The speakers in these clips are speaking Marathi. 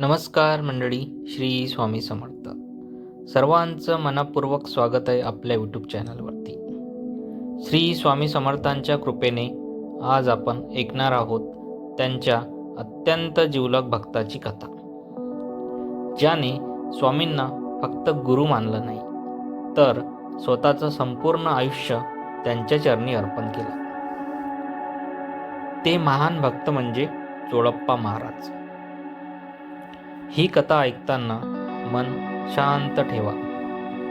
नमस्कार मंडळी श्री स्वामी समर्थ. सर्वांचं मनापूर्वक स्वागत आहे आपल्या यूट्यूब चॅनलवरती श्री स्वामी समर्थांच्या कृपेने आज आपण ऐकणार आहोत त्यांच्या अत्यंत जिवलग भक्ताची कथा. ज्याने स्वामींना फक्त गुरु मानलं नाही तर स्वतःचं संपूर्ण आयुष्य त्यांच्या चरणी अर्पण केलं. ते महान भक्त म्हणजे चोळप्पा महाराज. ही कथा ऐकताना मन शांत ठेवा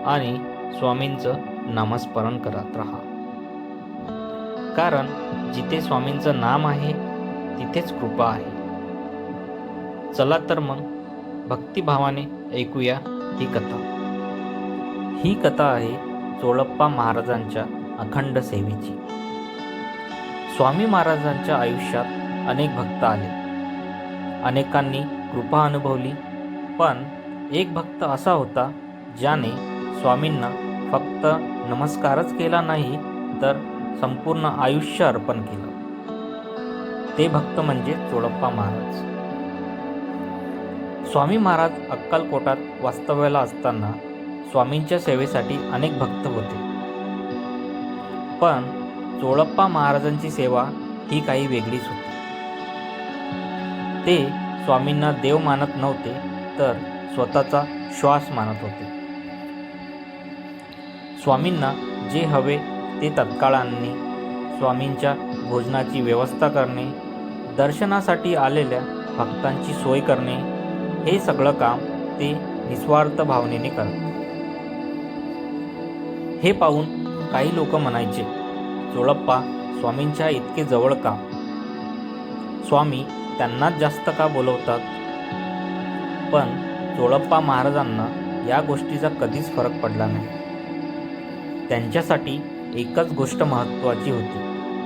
आणि स्वामींचं नामस्मरण करत राहा. कारण जिथे स्वामींचं नाम आहे तिथेच कृपा आहे. चला तर मग भक्तिभावाने ऐकूया ही कथा. ही कथा आहे चोळप्पा महाराजांच्या अखंड सेवेची. स्वामी महाराजांच्या आयुष्यात अनेक भक्त आले. अनेकांनी कृपा अनुभवली. पण एक भक्त असा होता ज्याने स्वामींना फक्त नमस्कारच केला नाही तर संपूर्ण आयुष्य अर्पण केलं. ते भक्त म्हणजे चोळप्पा महाराज. स्वामी महाराज अक्कलकोटात वास्तव्याला असताना स्वामींच्या सेवेसाठी अनेक भक्त होते. पण चोळप्पा महाराजांची सेवा ही काही वेगळीच होती. ते स्वामींना देव मानत नव्हते तर स्वतःचा श्वास मानत होते. स्वामींना जे हवे ते तत्काळ आणणे स्वामींच्या भोजनाची व्यवस्था करणे दर्शनासाठी आलेल्या भक्तांची सोय करणे हे सगळं काम ते निस्वार्थ भावनेने करत. हे पाहून काही लोक म्हणायचे चोळप्पा स्वामींच्या इतके जवळ का? स्वामी त्यांनाच जास्त का बोलवतात? पण चोळप्पा महाराजांना या गोष्टीचा कधीच फरक पडला नाही. त्यांच्यासाठी एकच गोष्ट महत्त्वाची होती.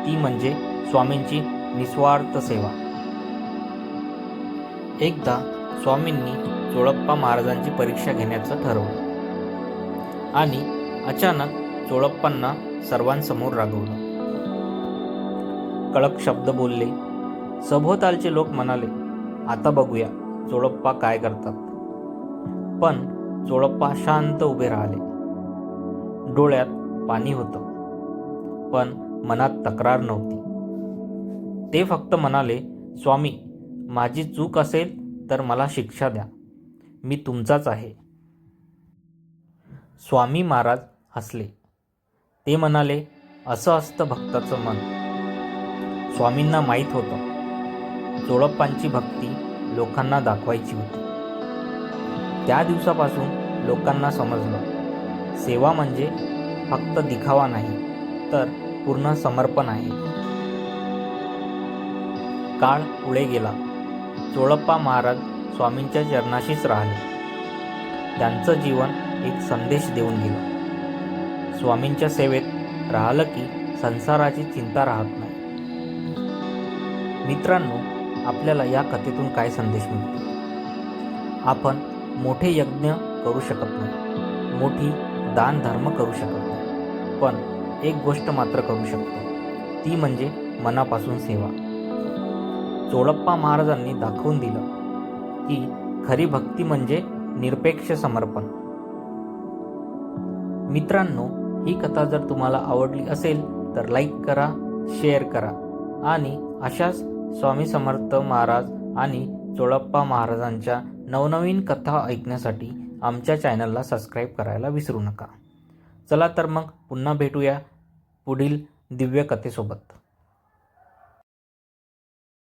ती म्हणजे स्वामींची निस्वार्थ सेवा. एकदा स्वामींनी चोळप्पा महाराजांची परीक्षा घेण्याचं ठरवलं. आणि अचानक चोळप्पांना सर्वांसमोर रागवलं. कडक शब्द बोलले सभोवतालचे लोक म्हणाले आता बघूया चोळप्पा काय करतात. पण चोळप्पा शांत उभे राहिले. डोळ्यात पाणी होतं पण मनात तक्रार नव्हती. ते फक्त म्हणाले स्वामी माझी चूक असेल तर मला शिक्षा द्या. मी तुमचाच आहे. स्वामी महाराज हसले. ते म्हणाले असं असतं भक्ताचं मन. स्वामींना माहीत होतं चोळप्पांची भक्ती लोकांना दाखवायची होती. त्या दिवसापासून लोकांना समजलं. सेवा म्हणजे फक्त दिखावा नाही तर पूर्ण समर्पण आहे. काळ पुढे गेला. चोळप्पा महाराज स्वामींच्या चरणाशीच राहिले. त्यांचं जीवन एक संदेश देऊन गेलं. स्वामींच्या सेवेत राहिलं की संसाराची चिंता राहत नाही. मित्रांनो आपल्याला या कथेतून काय संदेश मिळतो? आपण मोठे यज्ञ करू शकत नाही. मोठी दानधर्म करू शकत नाही. पण एक गोष्ट मात्र करू शकतो. ती म्हणजे मनापासून सेवा. चोळप्पा महाराजांनी दाखवून दिलं की खरी भक्ती म्हणजे निरपेक्ष समर्पण. मित्रांनो ही कथा जर तुम्हाला आवडली असेल तर लाईक करा शेअर करा आणि अशाच स्वामी समर्थ महाराज आणि चोळप्पा महाराजांच्या नवनवीन कथा ऐकण्यासाठी आमच्या चॅनलला सबस्क्राईब करायला विसरू नका. चला तर मग पुन्हा भेटूया पुढील दिव्य कथेसोबत.